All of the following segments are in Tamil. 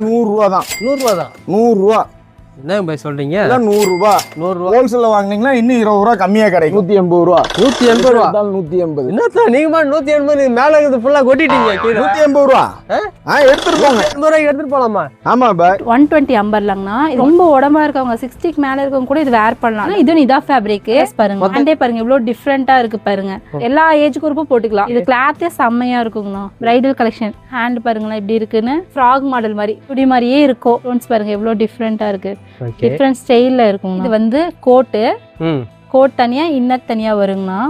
நூறுரூவா தான். நூறுரூவா தான்? நூறுரூவா. என்ன பாய் சொல்றீங்க? இதான் நூறுரூவா. நூறுரூவா. ஹோல்சேலில் வாங்குனீங்கன்னா இன்னும் இருபது ரூபா கம்மியாக கிடைக்கும். நூற்றி எண்பது ரூபா. நூற்றி எண்பது ரூபா. நூற்றி எண்பது. என்னத்தா நீங்க மாதிரி நூற்றி எண்பது மேலே இருக்குது ஃபுல்லாக கொட்டிட்டீங்க கீழே. நூற்றி எண்பது ரூபா. ஆ? எடுத்துட்டு போங்க. எண்பது ரூபாய்க்கு எடுத்துட்டு போலாமா? ஆமாம் பாய் ஒன் டுவெண்ட்டி அம்பர்லாங்கண்ணா இது ரொம்ப உடம்பா இருக்கவங்க சிக்ஸ்டிக்கு மேல இருக்கவங்க கூட இது வேர் பண்ணலாம். ஆனா இது நிதா ஃபேப்ரிக் பாருங்க. ஹேண்டே பாருங்க இவ்வளவு டிஃப்ரெண்டா இருக்கு பாருங்க. எல்லா ஏஜ் குரூப்பும் போட்டுக்கலாம். இது கிளாத்தே செம்மையா இருக்குங்கண்ணா. பிரைடல் கலெக்ஷன் ஹேண்ட் பாருங்களேன் இப்படி இருக்குன்னு. ஃப்ராக் மாடல் மாதிரி இப்படி மாதிரியே இருக்கும். பாருங்க எவ்வளவு டிஃப்ரெண்டா இருக்கு. ஓகே டிஃப்ரெண்ட் ஸ்டைல்ல இருக்குங்க இது வந்து கோட்டு. ம். கோட் தனியா இன்னர் தனியா வருங்கண்ணா.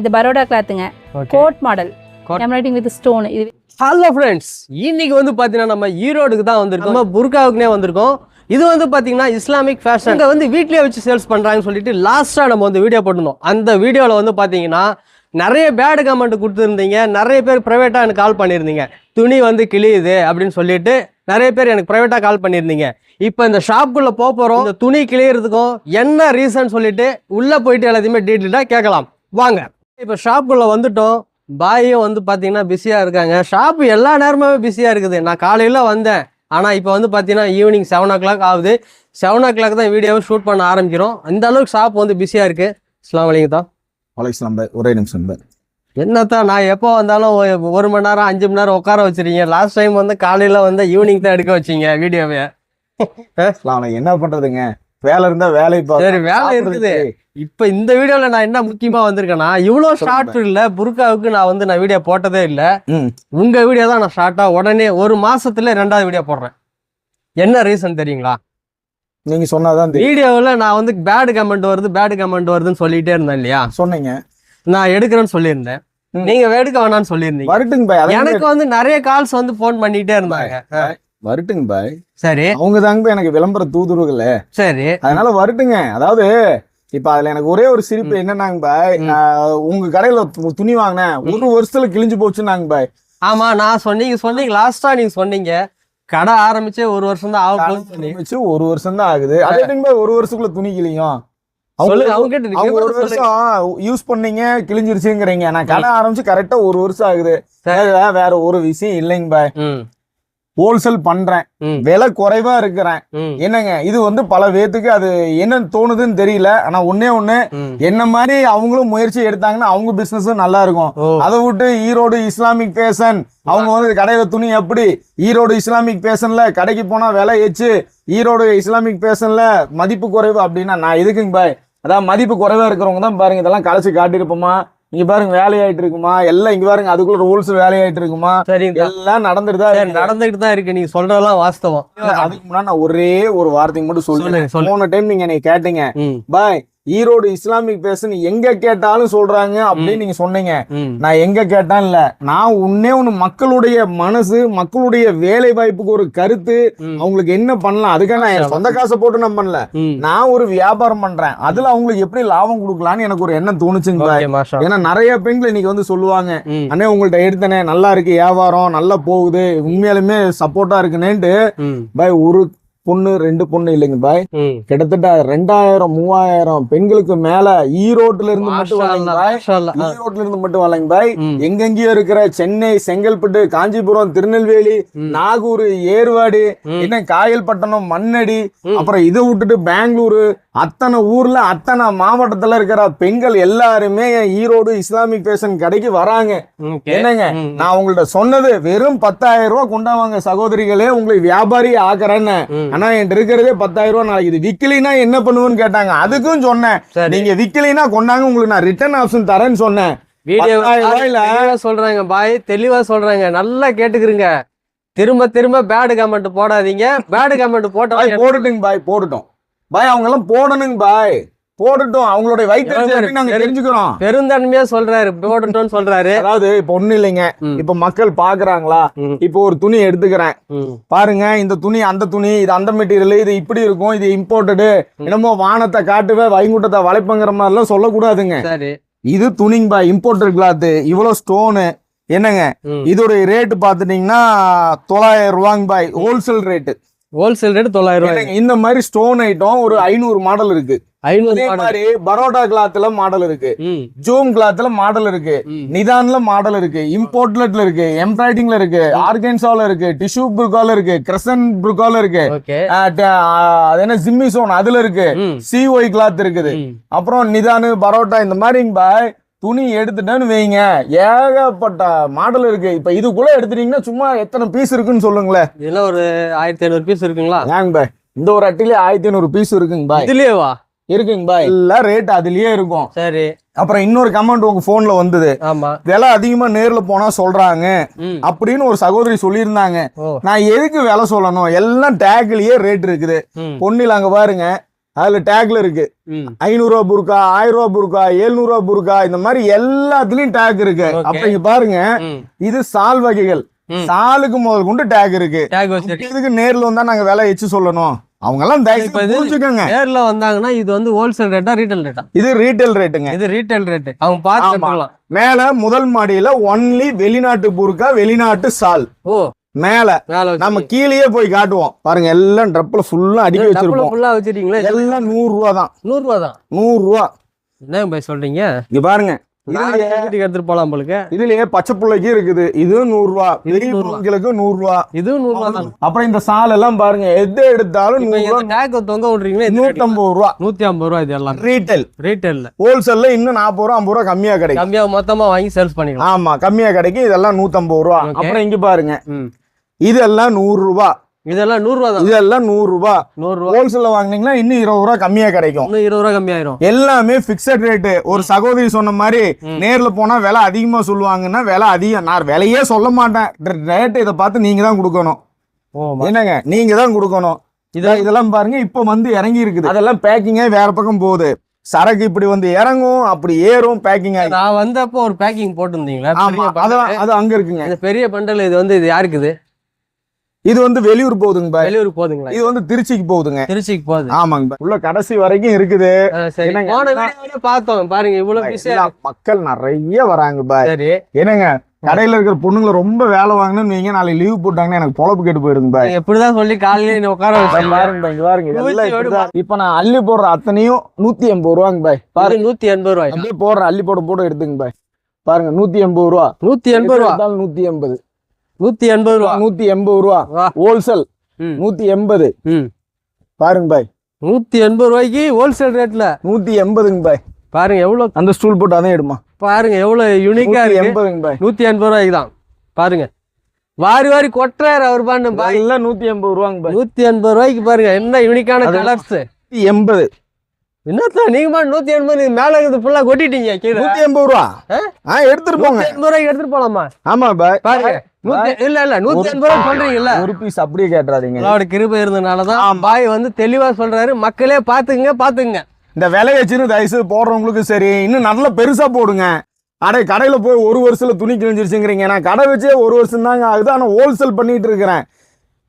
இது Baroda கிளாத்துங்க coat model Coat. Embroidery with stone இது ஹலோ ஃப்ரெண்ட்ஸ் இன்னைக்கு வந்து பார்த்தீங்கன்னா நம்ம ஈரோடுக்கு தான் வந்திருக்கோம். நம்ம புர்காவுக்குனே வந்திருக்கோம். இது வந்து பார்த்தீங்கன்னா இஸ்லாமிக் ஃபேஷன் இங்கே வந்து வீட்லயே வச்சு சேல்ஸ் பண்ணுறாங்கன்னு சொல்லிட்டு லாஸ்ட்டாக நம்ம வந்து வீடியோ போட்டிருந்தோம். அந்த வீடியோவில் வந்து பார்த்தீங்கன்னா நிறைய பேடு கமெண்ட் கொடுத்துருந்தீங்க. நிறைய பேர் ப்ரைவேட்டாக எனக்கு கால் பண்ணியிருந்தீங்க. துணி வந்து கிழியுது அப்படின்னு சொல்லிட்டு நிறைய பேர் எனக்கு ப்ரைவேட்டாக கால் பண்ணியிருந்தீங்க. இப்போ இந்த ஷாப்புக்குள்ளே போக போகிறோம் இந்த துணி கிளியறதுக்கும் என்ன ரீசன் சொல்லிட்டு உள்ளே போயிட்டு எல்லாத்தையுமே டீட்டெயிலாக கேட்கலாம். வாங்க. இப்போ ஷாப்புக்குள்ளே வந்துட்டோம். பாயும் வந்து பார்த்தீங்கன்னா பிஸியாக இருக்காங்க. ஷாப்பு எல்லா நேரமுமே பிஸியாக இருக்குது. நான் காலையில் வந்தேன். ஆனால் இப்போ வந்து பார்த்தீங்கன்னா ஈவினிங் செவன் ஓ கிளாக் ஆகுது. செவன் ஓ கிளாக் தான் வீடியோவை ஷூட் பண்ண ஆரம்பிக்கிறோம். இந்த அளவுக்கு ஷாப் வந்து பிஸியாக இருக்குது அஸ்லாம் வலைக்கம் தான் வலைக்கலாம் பாய் ஒரே நிமிஷம் என்னத்தான் நான் எப்போ வந்தாலும் ஒரு மணி நேரம் அஞ்சு மணி நேரம் உட்கார வச்சிருக்கீங்க. லாஸ்ட் டைம் வந்து காலையில் வந்து ஈவினிங் தான் எடுக்க வச்சீங்க வீடியோவை. என்ன பண்றதுங்க? வேலை இருந்தா வேலை. சரி வேலை இருக்குது. இப்போ இந்த வீடியோவில் நான் என்ன முக்கியமாக வந்திருக்கேன்னா இவ்வளோ ஷார்ட் இல்லை புர்காவுக்கு நான் வந்து நான் வீடியோ போட்டதே இல்லை. ம். உங்க வீடியோ தான் நான் ஷார்ட்டா உடனே ஒரு மாசத்துல ரெண்டாவது வீடியோ போடுறேன். என்ன ரீசன் தெரியுங்களா? நீங்க சொன்னாதான் வீடியோவில் நான் வந்து பேடு கமெண்ட் வருது பேடு கமெண்ட் வருதுன்னு சொல்லிட்டே இருந்தேன் இல்லையா? சொன்னீங்க. நான் எடுக்கிறேன்னு சொல்லியிருந்தேன். நீங்க எடுக்க வேணாம்னு சொல்லியிருந்தீங்க. வரட்டுங்க பாய் எனக்கு வந்து நிறைய கால்ஸ் வந்து ஃபோன் பண்ணிட்டே இருந்தாங்க. வரட்டுங்க பாய். சரி. அவங்க தாங்க எனக்கு விளம்பர தூதுருகல சரி. அதனால வரட்டுங்க. அதாவது இப்ப அதுல எனக்கு ஒரே ஒரு சிரிப்பு என்னன்னாங்க பாய் உங்க கடையில துணி வாங்கினேன். ஒரு வருஷத்துல கிழிஞ்சு போச்சுன்னாங்க பாய். ஆமா நான் சொன்னீங்க சொன்னீங்க லாஸ்டா நீங்க சொன்னீங்க. கடை ஆரம்பிச்சே ஒரு வருஷம் தான் வச்சு ஒரு வருஷம் தான் ஆகுது. அதே டைம் ஒரு வருஷத்துக்குள்ள துணி கிழியும் அவங்க ஒரு. வருஷம் யூஸ் பண்ணீங்க கிழிஞ்சிருச்சுங்கிறீங்க. நான் கடை ஆரம்பிச்சு கரெக்டா ஒரு வருஷம் ஆகுது. வேற- ஒரு விஷயம் இல்லைங்க பாய். ஹோல்சேல் பண்றேன். விலை குறைவா இருக்கிறேன். என்னங்க இது வந்து பல பேத்துக்கு அது என்ன தோணுதுன்னு தெரியல. ஆனா ஒண்ணே ஒண்ணு என்ன மாதிரி அவங்களும் முயற்சி எடுத்தாங்கன்னா அவங்க பிசினஸும் நல்லா இருக்கும். அதை விட்டு ஈரோடு இஸ்லாமிக் ஃபேஷன் அவங்க வந்து கடையில துணி எப்படி? ஈரோடு இஸ்லாமிக் ஃபேஷன்ல கடைக்கு போனா விலை ஏச்சு ஈரோடு இஸ்லாமிக் ஃபேஷன்ல மதிப்பு குறைவு அப்படின்னா நான் எதுக்குங்க பாய்? அதான் மதிப்பு குறைவா இருக்கிறவங்க தான் பாருங்க இதெல்லாம் கலைச்சு காட்டியிருப்போமா? இங்க பாருங்க வேலையாயிட்டு இருக்குமா? எல்லாம் இங்க பாருங்க அதுக்குள்ள ஹோல்சேல் வேலையாயிட்டு இருக்குமா? சரிங்க. எல்லாம் நடந்துட்டு தான் சரி. நடந்துகிட்டு தான் இருக்கு. நீங்க சொல்றதெல்லாம் வாஸ்தவம். அதுக்கு முன்னாடி நான் ஒரே ஒரு வார்த்தைக்கு மட்டும் சொல்லுங்க போன டைம் நீங்க என்னை கேட்டீங்க. பாய் ஈரோடு இஸ்லாமிக் ஃபேஷன் எங்க கேட்டாலும் சொல்றாங்க அப்படின்னு நீங்க சொன்னீங்க. நான் எங்க கேட்டான் இல்ல நான் உன்னே ஒண்ணு மக்களுடைய மனசு மக்களுடைய வேலை வாய்ப்புக்கு ஒரு கருத்து. அவங்களுக்கு என்ன பண்ணலாம்? அதுக்காக நான் சொந்த காசை போட்டு நான் பண்ணல. நான் ஒரு வியாபாரம் பண்றேன். அதுல அவங்களுக்கு எப்படி லாபம் கொடுக்கலாம்னு எனக்கு ஒரு எண்ணம் தோணுச்சுங்க ஏன்னா நிறைய பெண்கள் இன்னைக்கு வந்து சொல்லுவாங்க அண்ணே உங்கள்ட்ட எடுத்தனே நல்லா இருக்கு வியாபாரம் நல்லா போகுது உண்மையாலுமே சப்போர்ட்டா இருக்குனேன்ட்டு பாய் ஒரு பொண்ணு ரெண்டு பொண்ணு இல்லைங்க பாய் கிட்டத்தட்ட ரெண்டாயிரம் மூவாயிரம் பெண்களுக்கு மேல ஈரோட்டுல இருந்து மட்டும் வரலைங்க பாய். ஈரோட்ல இருந்து மட்டும் வரலைங்க பாய். எங்கெங்கயோ இருக்கிற சென்னை செங்கல்பட்டு காஞ்சிபுரம் திருநெல்வேலி. நாகூர் ஏர்வாடி. என்ன காயல்பட்டணம் மண்ணடி. அப்புறம் இதை விட்டுட்டு பெங்களூரு அத்தனை ஊர்ல அத்தனை மாவட்டத்துல இருக்கிற பெண்கள் எல்லாருமே ஈரோடு இஸ்லாமிக் ஃபேஷன் கடைக்கு வராங்க. என்னங்க. நான் உங்கள்ட்ட சொன்னது வெறும் பத்தாயிரம் ரூபாய் கொண்டாவாங்க சகோதரிகளே உங்களை வியாபாரி ஆக்குறேன்னு ம். ஆனா என்கிட்ட இருக்கிறதே பத்தாயிரம் ரூபாய் நாளைக்கு. இது விக்கலினா என்ன பண்ணுவேன்னு கேட்டாங்க. அதுக்கும் சொன்னேன். நீங்க விக்கலினா கொண்டாங்க உங்களுக்கு நான் ரிட்டர்ன் ஆப்ஷன் தரேன்னு சொன்னேன். வீடியோ சொல்றாங்க பாய். தெளிவா சொல்றாங்க. நல்லா கேட்டுக்கிறீங்க திரும்ப திரும்ப பேடு கமெண்ட் போடாதீங்க. பேடு கமெண்ட் போட்டா பாய் போடட்டுங்க பாய். போடட்டும் பாய் அவங்க எல்லாம் போடணுங்க பாய். போடட்டும். அவங்களுடைய எப்படி நாங்க. தெரிஞ்சுக்கிறோம்? பெருந்தன்மையா சொல்றாரு. போடட்டும்னு சொல்றாரு. அதாவது இப்ப ஒண்ணு இல்லைங்க. இப்ப மக்கள் பாக்குறாங்களா. இப்போ ஒரு துணி எடுத்துக்கிறேன். பாருங்க இந்த துணி அந்த துணி இது அந்த மெட்டீரியல் இது இப்படி இருக்கும் இது இம்போர்ட்டடு என்னமோ வானத்தை காட்டுவே வைகுண்டத்தை வளைப்பங்கிற மாதிரிலாம் சொல்லக்கூடாதுங்க. சரி. இது துணிங்க பாய் இம்போர்ட்டட் கிளாத் இவ்வளவு ஸ்டோனு என்னங்க? ம். இதோட ரேட் பாத்துட்டீங்கன்னா தொள்ளாயிரம் ரூபாங்க பாய் ஹோல்சேல் ரேட்டு ஹோல்சேல் ரேட் தொள்ளாயிரம் ரூபாய். இந்த மாதிரி ஸ்டோன் ஐட்டம் ஒரு ஐநூறு மாடல் இருக்கு. ஐநூறு மாதிரி பரோட்டா கிளாத்ல மாடல் இருக்கு. ஜூம் கிளாத்ல மாடல் இருக்கு. நிதான்ல மாடல் இருக்கு. இம்போர்ட்லெட்ல இருக்கு. எம்ப்ராய்டிங்ல இருக்கு. ஆர்கன்சால இருக்கு. டிஷ்யூ புருக்கால இருக்கு. கிரசன் புருக்கால இருக்கு. அது என்ன? ஜிம்மி சோன் அதுல இருக்கு. ம். சிஒய் கிளாத் இருக்குது. அப்புறம் நிதானு பரோட்டா இந்த மாதிரி துணி எடுத்துட்டேன்னு வைங்க. ஏகப்பட்ட மாடல் இருக்கு. இப்ப இதுக்குள்ள எடுத்துட்டீங்கன்னா சும்மா எத்தனை பீஸ் இருக்குன்னு சொல்லுங்களேன். இதெல்லாம் ஒரு ஆயிரத்தி ஐநூறு பீஸ் இருக்குங்களா? ஏங்க பாய். இந்த ஒரு அட்டிலே ஆயிரத்தி ஐநூறு பீஸ் இருக்குங்க பாய். இதுலயேவா? இருக்குங்க பாய். எல்லாம் ரேட் அதுலயே இருக்கும். சரி. அப்புறம் இன்னொரு கமெண்ட் உங்க போன்ல வந்தது. ஆமா. விலை அதிகமா நேர்ல போனா சொல்றாங்க. அப்படின்னு ஒரு சகோதரி சொல்லியிருந்தாங்க. நான் எதுக்கு விலை சொல்லணும்? எல்லாம் டேக்லயே ரேட் இருக்குது. பொன்னில் அங்க பாருங்க. அதுல டேக்ல இருக்கு. ம். ஐநூறுரூவா புருக்கா ஆயிரம் ரூபா புருக்கா எழுநூறுவா புருக்கா இந்த மாதிரி எல்லாத்துலயும் டேக் இருக்கு. அப்ப இங்க பாருங்க இது சால் வகைகள். சாலுக்கு முதல் கொண்டு டேக் இருக்கு. வச்சு இதுக்கு நேர்ல வந்தா நாங்க விலை எச்சு சொல்லணும். அவங்க எல்லாம் புரிஞ்சுக்கோங்க. நேர்ல வந்தாங்கன்னா இது வந்து ஹோல்சேல் ரேட்டா ரீட்டைல் ரேட்டா இது ரீட்டைல் ரேட்டுங்க இது ரீட்டைல் ரேட் அவங்க பார்த்து மேல முதல் மாடியில ஒன்லி வெளிநாட்டு புருக்கா வெளிநாட்டு சால். ஓ. மேல நம்ம கீழேயே போய் காட்டுவோம். பாருங்க எல்லாம் ட்ரப்ல ஃபுல்லா அடுக்கி வச்சிருப்போம். ஃபுல்லா வச்சிருக்கீங்களா? எல்லாம் நூறு ரூபா தான். நூறு ரூபா தான்? நூறு ரூபா என்ன போய் சொல்றீங்க? இங்க பாருங்க. எடுத்துட்டு போலாம் போலுக்கு. இதுலயே பச்சை பிள்ளைக்கு இருக்குது. இதுவும் நூறு ரூபா. பிள்ளைங்களுக்கு நூறு ரூபா இதுவும் நூறு ரூபா தான். அப்புறம் இந்த சால் எல்லாம் பாருங்க. எது எடுத்தாலும் நூறு தொங்க விடுறீங்களா? நூத்தம்பது ரூபா. நூத்தி ஐம்பது ரூபா இது எல்லாம். ரீட்டைல் ரீட்டைல்ல ஹோல்சேல்ல இன்னும் நாற்பது ரூபா ஐம்பது ரூபா கம்மியா கிடைக்கும். கம்மியா மொத்தமா வாங்கி சேல்ஸ் பண்ணிக்கலாம். ஆமா கம்மியா கிடைக்கும். இதெல்லாம் நூத்தம்பது ரூபா. அப்புறம் இங்க பாருங்க. இதெல்லாம் நூறு ரூபா இதெல்லாம் நூறு ரூபா தான். இதெல்லாம் நூறு ரூபா நூறு ரூபா ஹோல்சேல்ல வாங்குனீங்கன்னா இன்னும் இருபது ரூபா கம்மியா கிடைக்கும். இன்னும் இருபது ரூபா கம்மியாயிரும். எல்லாமே பிக்சட் ரேட்டு ஒரு சகோதரி சொன்ன மாதிரி. நேர்ல போனா விலை அதிகமா சொல்லுவாங்கன்னா விலை அதிகம். நான் விலையே சொல்ல மாட்டேன். ரேட் இதை பார்த்து நீங்க தான் கொடுக்கணும். என்னங்க? நீங்க தான் கொடுக்கணும். இத இதெல்லாம் பாருங்க இப்போ வந்து இறங்கி இருக்குது. அதெல்லாம் பேக்கிங்கே வேற பக்கம் போகுது. சரக்கு இப்படி வந்து இறங்கும் அப்படி ஏறும் பேக்கிங் ஆகி. நான் வந்தப்போ ஒரு பேக்கிங் போட்டிருந்தீங்களா? ஆமா. அதான் அது அங்க இருக்குங்க. இந்த பெரிய பண்டல் இது வந்து இது யாருக்குது இது வந்து வெளியூர் போகுதுங்க பாய். வெளியூருக்கு போகுதுங்களா? இது வந்து திருச்சிக்கு போகுதுங்க. திருச்சிக்கு போகுது. ஆமாங்க. உள்ள கடைசி வரைக்கும் இருக்குது. பார்த்தோம். பாருங்க இவ்வளவு மக்கள் நிறைய வராங்க பாய். சரி. என்னங்க? கடையில இருக்கிற பொண்ணுங்களை ரொம்ப வேலை வாங்கணும்னு வைங்க. நாளைக்கு லீவ் போட்டாங்கன்னா எனக்கு பொழப்பு கெட்டு போயிருங்க பாய். நீங்க இப்படிதான் சொல்லி காலையில உட்கார பாருங்க பாருங்க. இப்ப நான் அள்ளி போடுற அத்தனையும் நூத்தி எண்பது ரூபாங்க பாய். பாருங்க பாரு நூத்தி எண்பது ரூபாய் அப்படியே போடுற அள்ளி போட போட எடுத்துங்க பாய். பாருங்க நூத்தி எண்பது ரூபா. நூத்தி எண்பது ரூபா? நூத்தி எண்பது. நூத்தி எண்பது ரூபா. நூத்தி எண்பது ரூபா. ஹோல்சேல். நூத்தி எண்பது. பாருங்க பாய். நூத்தி எண்பது ரூபாய்க்கு ஹோல்சேல் ரேட்ல நூத்தி எண்பதுங்க பாய். பாருங்க எவ்வளவு அந்த ஸ்டூல் போட்டு அதான் எடுமா? பாருங்க எவ்வளவு யூனிக்கா இருக்கு. எண்பதுங்க பாய். நூத்தி எண்பது ரூபாய்க்கு தான். பாருங்க. வாரி வாரி கொட்டுறாரு அவர் பாண்டு பாய். எல்லாம் நூத்தி எண்பது ரூபாங்க நூத்தி எண்பது ரூபாய்க்கு பாருங்க என்ன யூனிக்கான கலர்ஸ் எண்பது. என்னத்த நீங்க பாட்டு நூத்தி எண்பது மேல இருக்குது ஃபுல்லா கொட்டிட்டீங்க கீழே. நூத்தி எண்பது ரூபா? ஆ? எடுத்துட்டு போங்க. எண்பது ரூபாய்க்கு எடுத்துட்டு போலாமா? ஆமா பாய் பாருங்க நூத்தி இல்ல இல்ல நூத்தி எண்பது ரூபாய் சொல்றீங்கல்ல. ஒரு பீஸ் அப்படியே கேட்டுறாதீங்க. அவரோட கிருபை இருந்தனாலதான் பாய் வந்து தெளிவா சொல்றாரு. மக்களே பாத்துங்க பாத்துங்க இந்த விலை வச்சுன்னு தயவுசு போடுறவங்களுக்கு சரி இன்னும் நல்லா பெருசா போடுங்க. அடே கடையில போய் ஒரு வருஷத்துல துணி கிழிஞ்சிருச்சுங்கிறீங்க. நான் கடை வச்சே ஒரு வருஷம் தாங்க ஆகுது. ஆனால் ஹோல்சேல் பண்ணிட்டு இருக்கிறேன்.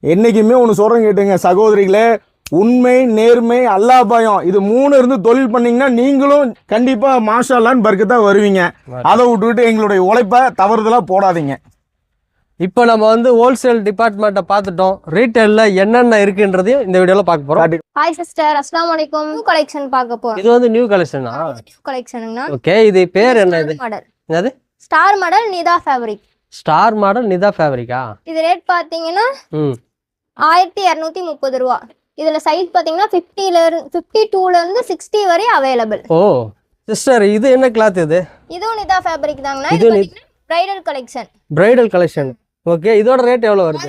என்னைக்குமே ஒன்று சொல்றேன் கேட்டுங்க சகோதரிகளே உண்மை நேர்மை அல்லா பயம். இது மூணு இருந்து தொழில் பண்ணீங்கன்னா நீங்களும் கண்டிப்பா மாஷாலான்னு பர்க்கத்தா வருவீங்க. அதை விட்டுவிட்டு எங்களுடைய உழைப்பை தவறுதலா போடாதீங்க. இப்போ நம்ம வந்து ஹோல்சேல் டிபார்ட்மெண்ட்டை பார்த்துட்டோம். ரீட்டைல்ல என்னென்ன இருக்குன்றதையும் இந்த வீடியோல பார்க்க போறோம். காட்டி- ஹாய் சிஸ்டர் அஸ்லாம் வலைக்கும் நியூ கலெக்ஷன் பார்க்க போறோம். இது வந்து நியூ கலெக்ஷனா நியூ கலெக்ஷனுங்கண்ணா ஓகே இது பேர் என்ன இது மாடல் என்னது? Star model Nita fabric star model Nita ஃபேப்ரிக்கா இது ரேட் பார்த்தீங்கன்னா ஆயிரத்தி இரநூத்தி முப்பது ரூபா. இதுல சைஸ் பார்த்தீங்கன்னா ஃபிஃப்டில இருந்து ஃபிஃப்டி டூல இருந்து சிக்ஸ்டி வரை அவைலபிள் ஓ சிஸ்டர் இது என்ன கிளாத் இது? இதுவும் நிதா ஃபேப்ரிக் தாங்கண்ணா. இது bridal collection bridal collection okay இதோட ரேட் எவ்வளோ வருது?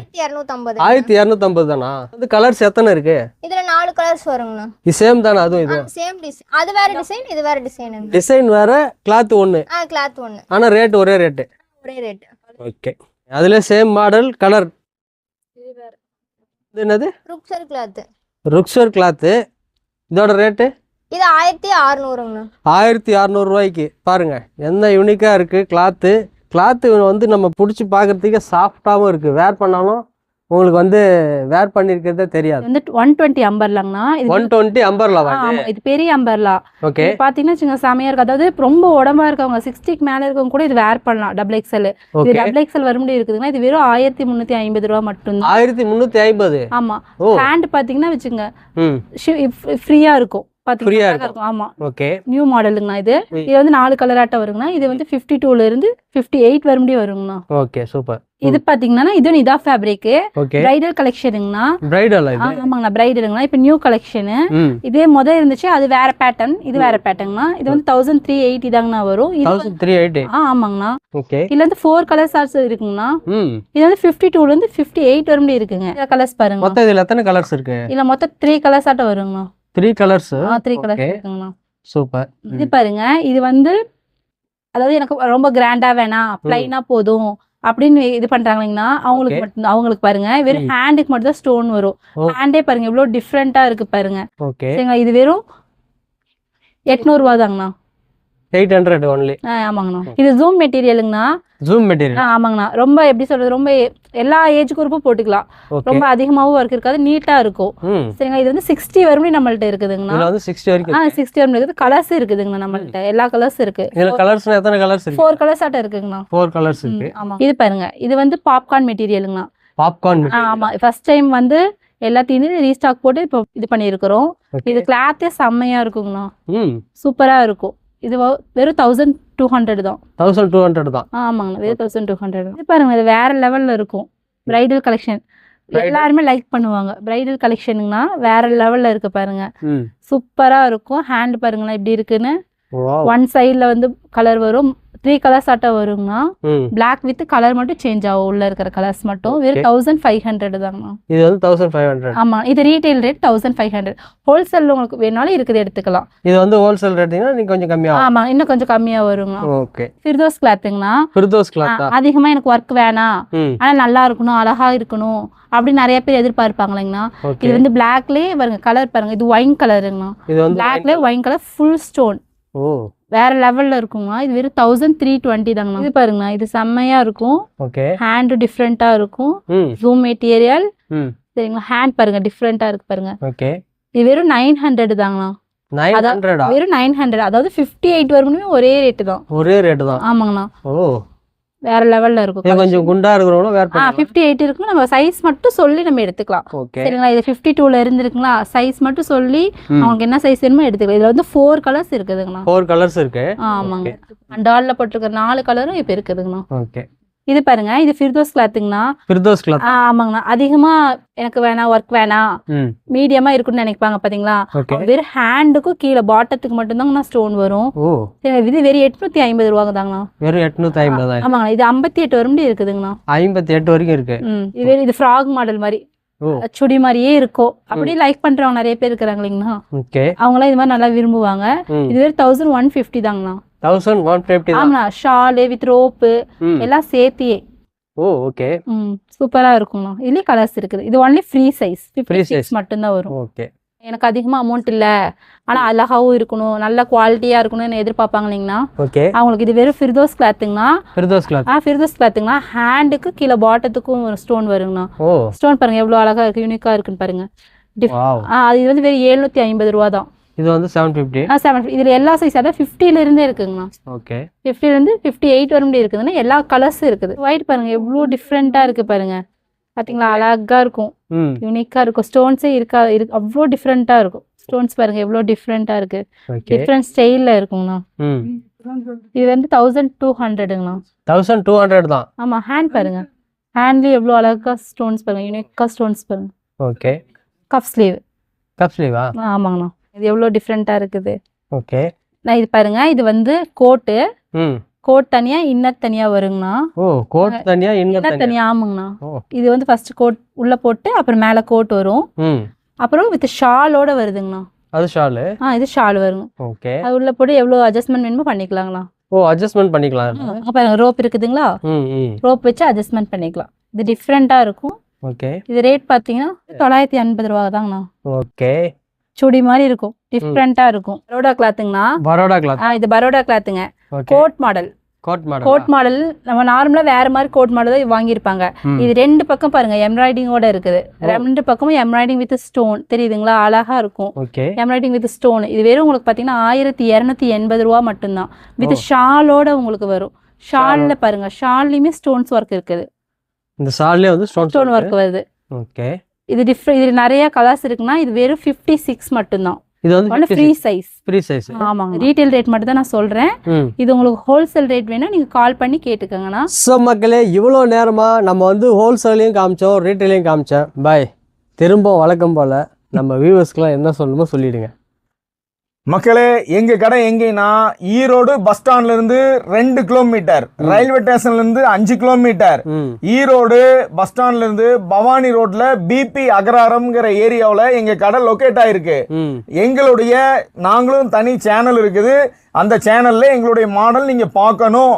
ஆயிரத்தி இரநூத்தம்பது தானா? வந்து கலர்ஸ் எத்தனை இருக்கு? இதுல நாலு கலர்ஸ் வருங்கண்ணா. இது சேம் தானே? அதுவும் இது? சேம் டிசைன் அது வேற டிசைன் இது வேற டிசைனுங்க டிசைன் வேற கிளாத் ஒன்று ஆ கிளாத் ஒன்று ஆனா ரேட் ஒரே ரேட்டு ஒரே ரேட் ஓகே அதுல சேம் மாடல் கலர் என்னது? ருக்ஸர் கிளாத் ருக்ஸர் கிளாத்து. இதோட ரேட்டு? இது ஆயிரத்தி அறுநூறுங்கண்ணா ஆயிரத்தி அறநூறுவாய்க்கு பாருங்க என்ன யூனிக்காக இருக்குது கிளாத்து. கிளாத்து வந்து நம்ம பிடிச்சி பார்க்குறதுக்கே சாஃப்டாகவும் இருக்குது வேர் பண்ணாலும் உங்களுக்கு வந்து வேர் பண்ணிருக்கிறதே தெரியாது. வந்து ஒன் டுவெண்ட்டி அம்பர்லாங்கண்ணா இது ஒன் டுவெண்ட்டி அம்பர்லா ஆமா இது பெரிய அம்பர்லா ஓகே இது பாத்தீங்கன்னா வச்சுங்க செமையா இருக்கு அதாவது ரொம்ப உடம்பா இருக்கவங்க சிக்ஸ்டிக்கு மேல இருக்கவங்க கூட இது வேர் பண்ணலாம் டபுள் எக்ஸ்எல் இது டபுள் எக்ஸ்எல் வரும்படி இருக்குதுன்னா இது வெறும் ஆயிரத்தி முந்நூத்தி ஐம்பது ரூபா மட்டும்தான். ஆயிரத்தி முந்நூற்றி ஐம்பது? ஆமா. ஓ. ஹேண்ட் பாத்தீங்கன்னா வச்சுங்க ம். ஃப்ரீயா இருக்கும். பாத்தீங்கன்னா ஆமா. ஓகே நியூ மாடலுங்கண்ணா இது. இது வந்து நாலு கலர் ஆட்டம் வருங்கண்ணா. இது வந்து ஃபிஃப்டி டூல இருந்து ஃபிஃப்டி எயிட் வரும்படி வருங்கண்ணா. ஓகே சூப்பர் இது பாத்தீங்கன்னா இது நிதா ஃபேப்ரிக் பிரைடல் கலெக்ஷனுங்கண்ணா பிரைடல் இது? ஆமாங்கண்ணா பிரைடலுங்கண்ணா இப்போ நியூ கலெக்ஷனு இதே முத இருந்துச்சு அது வேற பேட்டர்ன் இது வேற பேட்டர்னா இது வந்து தௌசண்ட் த்ரீ எயிட்டி தாங்கண்ணா வரும். இது தௌசண்ட் த்ரீ எயிட்டி ஆ ஆமாங்கண்ணா. ஓகே இதுல வந்து ஃபோர் கலர்ஸ் ஆல்சோ இருக்குங்கண்ணா. ம் இது வந்து ஃபிஃப்டி டூல இருந்து ஃபிஃப்டி எயிட் வரும்படி இருக்குங்க. கலர்ஸ் பாருங்க மொத்தம் இதில் எத்தனை கலர்ஸ் இருக்கு? இல்ல மொத்தம் த்ரீ கலர்ஸ் ஆட்டம் வருங்கண்ணா. த்ரீ கலர்ஸ் த்ரீ கலர்ஸ் இருக்குங்கண்ணா சூப்பர் இது பாருங்க இது வந்து அதாவது எனக்கு ரொம்ப கிராண்டா வேணாம் பிளைனா போதும் அப்படின்னு இது பண்றாங்கன்னா அவங்களுக்கு. மட்டும் அவங்களுக்கு பாருங்க வெறும் ஹேண்டுக்கு மட்டும் தான் ஸ்டோன் வரும். ஹேண்டே பாருங்க எவ்வளவு டிஃப்ரெண்டா இருக்கு பாருங்க. ஓகே சரிங்களா இது வெறும் எட்நூறுவா தாங்கண்ணா எயிட் ஹண்ட்ரட் ஒன்லி ஆமாங்கண்ணா. இது ஜூம் மெட்டீரியலுங்கண்ணா ஜூம் மெட்டீரியல் ஆமாங்கண்ணா. ரொம்ப எப்படி சொல்றது ரொம்ப எல்லா ஏஜ் குரூப்பும் போட்டுக்கலாம். ரொம்ப அதிகமாகவும் ஒர்க் இருக்காது நீட்டா இருக்கும். ம். சரிங்களா? இது வந்து சிக்ஸ்டி வரும் நம்மள்ட்ட இருக்குதுங்கண்ணா. வந்து சிக்ஸ்டி வரைக்கும் ஆ. சிக்ஸ்டி வரும் இருக்குது. கலர்ஸ் இருக்குதுங்கண்ணா நம்மள்ட்ட. எல்லா கலர்ஸ் இருக்கு. இதுல கலர்ஸ்னா எத்தனை கலர்ஸ் இருக்கு? ஃபோர் கலர்ஸ் ஆட்டம் இருக்குங்கண்ணா. ஃபோர் கலர்ஸ் இருக்கு. ஆமா. இது பாருங்க. இது வந்து பாப்கார்ன் மெட்டீரியலுங்கண்ணா பாப்கார்ன் ஆமா. ஃபர்ஸ்ட் டைம் வந்து எல்லாத்தையும் ரீஸ்டாக் போட்டு இப்போ இது பண்ணியிருக்கிறோம். இது கிளாத்தே செம்மையா இருக்குங்கண்ணா. ம். சூப்பரா இருக்கும். இது வெறும் தௌசண்ட் டூ ஹண்ட்ரட் தான். தௌசண்ட் டூ ஹண்ட்ரட் தான். ஆமாங்கண்ணா வெறும் தௌசண்ட் டூ ஹண்ட்ரட் இது பாருங்க இது வேற லெவல்ல இருக்கும். Bridal collection? எல்லாருமே லைக் பண்ணுவாங்க. பிரைடல் கலெக்ஷனுங்கன்னா வேற லெவல்ல இருக்கு பாருங்க. சூப்பரா இருக்கும். ஹேண்ட் பாருங்களேன் எப்படி இருக்குன்னு. ஒன் சைடுல வந்து கலர் வரும். த்ரீ கலர்ஸ் ஆட்டம் வருங்கண்ணா Black வித் கலர் மட்டும் சேஞ்ச் ஆகும். உள்ள இருக்கிற கலர்ஸ் மட்டும். வெறும். தௌசண்ட் ஃபைவ் ஹண்ட்ரட் தாங்கண்ணா இது வந்து தௌசண்ட் ஃபைவ் ஹண்ட்ரட் ஆமா. இது retail rate thousand five hundred wholesale உங்களுக்கு வேணாலும் இருக்குது எடுத்துக்கலாம். இது வந்து ஹோல்சேல் ரேட்டிங்கன்னா நீங்க கொஞ்சம் கம்மியாகும் ஆமா. இன்னும் கொஞ்சம் கம்மியா வருங்கண்ணா ஓகே ஃபிர்தோஸ் கிளாத்துங்கண்ணா ஃபிர்தோஸ் கிளாத்தா அதிகமா எனக்கு ஒர்க் வேணாம். ஆனா நல்லா இருக்கணும் அழகா இருக்கணும் அப்படின்னு நிறைய பேர் எதிர்பார்ப்பாங்களேங்கண்ணா இது வந்து பிளாக்லயே பாருங்க கலர் பாருங்க. இது ஒயின் கலருங்கண்ணா பிளாக்ல ஒயின் கலர் ஃபுல் ஸ்டோன் ஓ. வேற லெவல்ல இருக்குங்கண்ணா இது வெறும் தௌசண்ட் த்ரீ டுவெண்ட்டி தாங்கண்ணா இது பாருங்கண்ணா இது செம்மையா இருக்கும். ஓகே. ஹேண்டு டிஃப்ரெண்டா இருக்கும். ஜூம் மெட்டீரியல் ம். சரிங்களா? ஹேண்ட் பாருங்க டிஃப்ரெண்டா இருக்கு பாருங்க. ஓகே. இது வெறும் நைன் ஹண்ட்ரட் தாங்கண்ணா வெறும் நைன் ஹண்ட்ரட் அதாவது ஃபிஃப்டி எயிட் வரணுமே ஒரே ரேட்டு தான். ஒரே ரேட்டு தான். ஆமாங்கண்ணா ஓ. வேற லெவல்ல இருக்கும் கொஞ்சம் குண்டா இருக்கிறவங்களும் வேர் ஆ ஃபிஃப்டி எயிட் இருக்குன்னு நம்ம சைஸ் மட்டும் சொல்லி நம்ம எடுத்துக்கலாம். சரிங்களா? இது ஃபிஃப்டி டூல இருந்து இருக்குங்களா சைஸ் மட்டும் சொல்லி. அவங்களுக்கு என்ன சைஸ் வேணுமோ எடுத்துக்கலாம். இதுல வந்து ஃபோர் கலர்ஸ் இருக்குதுங்கண்ணா. ஃபோர் கலர்ஸ் இருக்கு. ஆமாங்க. டால்ல போட்டிருக்கிற நாலு கலரும் இப்போ இருக்குதுங்கண்ணா. ஓகே இது பாருங்க இது ஃபிர்தோஸ் கிளாத்துங்கண்ணா ஃபிர்தோஸ் கிளாத் ஆமாங்கண்ணா. அதிகமா எனக்கு வேணாம் ஒர்க் வேணாம் மீடியமா இருக்குன்னு நினைப்பாங்க பாத்தீங்களா? வெறும் ஹேண்டுக்கும் கீழே பாட்டத்துக்கு மட்டும்தாங்கண்ணா ஸ்டோன் வரும். இது வெறும் எட்நூத்தி ஐம்பது ரூபாங்க தாங்கண்ணா வெறும் எட்நூத்தி ஐம்பது ஆமாங்கண்ணா இது ஐம்பத்தி எட்டு வரும்படி இருக்குதுங்கண்ணா. ஐம்பத்தி எட்டு வரைக்கும் இருக்கு. இது வெறும் இது ஃப்ராக் மாடல் மாதிரி. சுடி மாதிரியே இருக்கும். அப்படியே லைக் பண்றவங்க நிறைய பேர் இருக்கிறாங்க இல்லைங்கண்ணா. அவங்களாம் இது மாதிரி நல்லா விரும்புவாங்க. இது வெறும் தௌசண்ட் ஒன் ஃபிஃப்டி தாங்கண்ணா. தௌசண்ட் ஒன் ஃபிஃப்டி ஆமாண்ணா ஷாலு வித் ரோப்பு எல்லாம் சேர்த்தியே. Oh okay. ம் சூப்பரா இருக்குங்கண்ணா இதுலயே கலர்ஸ் இருக்குது. இது only free size Free free size. Size மட்டும்தான் வரும். ஓகே. எனக்கு அதிகமா அமௌண்ட் இல்ல. ஆனா அழகாவும் இருக்கணும். நல்ல குவாலிட்டியா இருக்கணும்னு எதிர்பார்ப்பாங்க இல்லைங்கண்ணா ஓகே. அவங்களுக்கு இது வெறும் ஃபிர்தோஸ் கிளாத்துங்கண்ணா ஃபிர்தோஸ் கிளாத் ஆ ஃபிர்தோஸ் கிளாத்துங்கண்ணா ஹேண்டுக்கு கீழே பாட்டத்துக்கும் ஒரு ஸ்டோன் வருங்கண்ணா. ஸ்டோன் பாருங்க எவ்வளவு அழகா இருக்கு யூனிக்கா இருக்குன்னு பாருங்க. Dif- வாவ் ஆ அது வந்து வெறும் எழுநூத்தி ஐம்பது ரூபா தான் இது வந்து செவன் ஃபிஃப்டி ஆ செவன் இதுல எல்லா சைஸ் அதாவது 50 ல இருந்தே இருக்குங்கண்ணா ஓகே 50 ல இருந்து ஃபிஃப்டி எயிட் வர முடியும் இருக்குதுன்னா எல்லா கலர்ஸும் இருக்குது. ஒயிட் பாருங்க எவ்வளோ டிஃப்ரெண்டா இருக்கு பாருங்க. பாத்தீங்களா? அழகா இருக்கும். ம். யூனிக்கா இருக்கும். ஸ்டோன்ஸே இருக்கா இருக்கு அவ்வளோ டிஃப்ரெண்டா இருக்கும். ஸ்டோன்ஸ் பாருங்க எவ்வளோ டிஃப்ரெண்டா இருக்கு. டிஃப்ரெண்ட் ஸ்டைல்ல இருக்குங்கண்ணா ம். இது வந்து தௌசண்ட் டூ ஹண்ட்ரடுங்கண்ணா தௌசண்ட் டூ ஹண்ட்ரட் தான். ஆமா ஹேண்ட் பாருங்க. ஹேண்ட்லயும் எவ்வளோ அழகா ஸ்டோன்ஸ் பாருங்க. யூனிக்கா ஸ்டோன்ஸ் பாருங்க. ஓகே கப் ஸ்லீவ் கப் ஸ்லீவா ஆமாங்கண்ணா இது எவ்வளோ டிஃப்ரெண்டா இருக்குது? ஓகே. நான் இது பாருங்க இது வந்து கோட்டு. கோட் தனியா இன்னர் தனியா வருங்கண்ணா. ஓ கோட் தனியா இன்னர் தனியா? ஆமாங்கண்ணா. இது வந்து ஃபர்ஸ்ட் கோட் உள்ள போட்டு அப்புறம் மேல கோட் வரும். அப்புறம் வித் ஷாலோட வருதுங்கண்ணா. அது ஷாலு ஆ இது ஷால் வருங்க. ஓகே. அது உள்ள போட்டு எவ்வளோ அட்ஜஸ்ட்மெண்ட் வேணுமோ பண்ணிக்கலாங்கண்ணா. ஓ அட்ஜஸ்ட்மெண்ட் பண்ணிக்கலாம். அங்க பாருங்க ரோப் இருக்குதுங்களா? ரோப் வச்சு அட்ஜஸ்ட்மெண்ட் பண்ணிக்கலாம். இது டிஃப்ரெண்டா இருக்கும். ஓகே. இது ரேட் பார்த்தீங்கன்னா தொள்ளாயிரத்தி எண்பது ரூபா தாங்கண்ணா ஓகே. சுடி மாதிரி இருக்கும். டிஃப்ரெண்டா இருக்கும். பரோடா கிளாத்துங்கண்ணா பரோடா கிளாத் இது Baroda கிளாத்துங்க coat model coat model coat model நம்ம நார்மலா வேற மாதிரி கோட் மாடல் தான் வாங்கியிருப்பாங்க. இது ரெண்டு பக்கம் பாருங்க எம்ப்ராய்டிங்கோட இருக்குது. ரெண்டு பக்கமும் எம்ப்ராய்டிங் வித் ஸ்டோன் தெரியுதுங்களா? அழகா இருக்கும். எம்ப்ராய்டிங் வித் ஸ்டோன் இது வெறும் உங்களுக்கு பார்த்தீங்கன்னா ஆயிரத்தி இரநூத்தி எண்பது ரூபா மட்டும்தான். வித் ஷாலோட உங்களுக்கு வரும். ஷால்ல பாருங்க ஷால்லையுமே ஸ்டோன்ஸ் ஒர்க் இருக்குது. இந்த சால்லே வந்து ஸ்டோன் ஸ்டோன் ஒர்க் வருது. ஓகே இது டிஃப்ரெண்ட் இது நிறைய கலர்ஸ் இருக்குன்னா இது வெறும் ஃபிஃப்டி சிக்ஸ் மட்டும்தான். இது வந்து ஃப்ரீ சைஸ் ஃப்ரீ சைஸ் ஆமாங்க ரீட்டைல் ரேட் மட்டும் தான் நான் சொல்றேன். இது உங்களுக்கு ஹோல்சேல் ரேட் வேணா நீங்க கால் பண்ணி கேட்டுக்கோங்கண்ணா. ஸோ மக்களே இவ்வளோ நேரமாக நம்ம வந்து ஹோல்சேலையும் காமிச்சோம் ரீட்டைலையும் காமிச்சேன். பாய் திரும்ப வழக்கம் போல் நம்ம வியூவர்ஸ்க்குலாம் என்ன சொல்லணுமோ சொல்லிடுங்க. மக்களே எங்க கடை எங்கேனா ஈரோடு பஸ் ஸ்டாண்ட்ல இருந்து ரெண்டு கிலோமீட்டர் ரயில்வே ஸ்டேஷன்ல இருந்து அஞ்சு கிலோமீட்டர் ஈரோடு பஸ் ஸ்டாண்ட்ல இருந்து பவானி ரோட்ல பிபி அகராரம்ங்கிற ஏரியாவுல எங்க கடை லொக்கேட் ஆயிருக்கு. எங்களுடைய நாங்களும் தனி சேனல் இருக்குது. அந்த சேனல்ல எங்களுடைய மாடல் நீங்க பார்க்கணும்.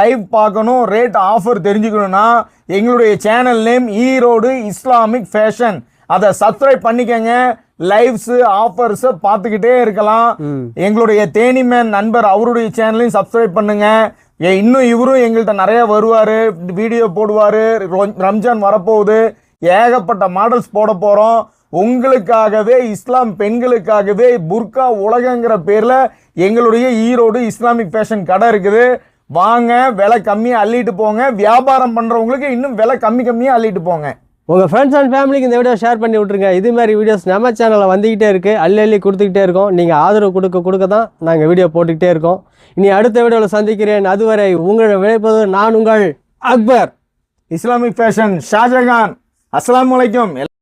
லைவ் பார்க்கணும் ரேட் ஆஃபர் தெரிஞ்சுக்கணும்னா எங்களுடைய channel name Erode Islamic fashion அதை சப்ஸ்கிரைப் பண்ணிக்கங்க. லைவ்ஸ் ஆஃபர்ஸ் பார்த்துக்கிட்டே இருக்கலாம். எங்களுடைய தேனிமேன் நண்பர் அவருடைய சேனலையும் சப்ஸ்கிரைப் பண்ணுங்க. இன்னும் இவரும் எங்கள்கிட்ட நிறைய வருவாரு. வீடியோ போடுவாரு. ரம்ஜான் வரப்போகுது. ஏகப்பட்ட மாடல்ஸ் போட போறோம். உங்களுக்காகவே இஸ்லாம் பெண்களுக்காகவே புர்கா உலகங்கிற பேர்ல எங்களுடைய ஈரோடு இஸ்லாமிக் ஃபேஷன் கடை இருக்குது. வாங்க விலை கம்மியா அள்ளிட்டு போங்க. வியாபாரம் பண்றவங்களுக்கு இன்னும் விலை கம்மி கம்மியா அள்ளிட்டு போங்க. உங்கள் ஃப்ரெண்ட்ஸ் அண்ட் ஃபேமிலிக்கு இந்த வீடியோ ஷேர் பண்ணி விட்ருங்க இது மாதிரி வீடியோஸ் நம்ம சேனலில் வந்துக்கிட்டே இருக்குது அள்ளி அள்ளி கொடுத்துக்கிட்டே இருக்கோம். நீங்கள் ஆதரவு கொடுக்க கொடுக்க தான் நாங்கள் வீடியோ போட்டுக்கிட்டே இருக்கோம். இனி அடுத்த வீடியோவில் சந்திக்கிறேன். அதுவரை உங்களை விளைப்பது நான் உங்கள் அக்பர். இஸ்லாமிக் ஃபேஷன் ஷாஜகான் அஸ்லாம் வலைக்கம்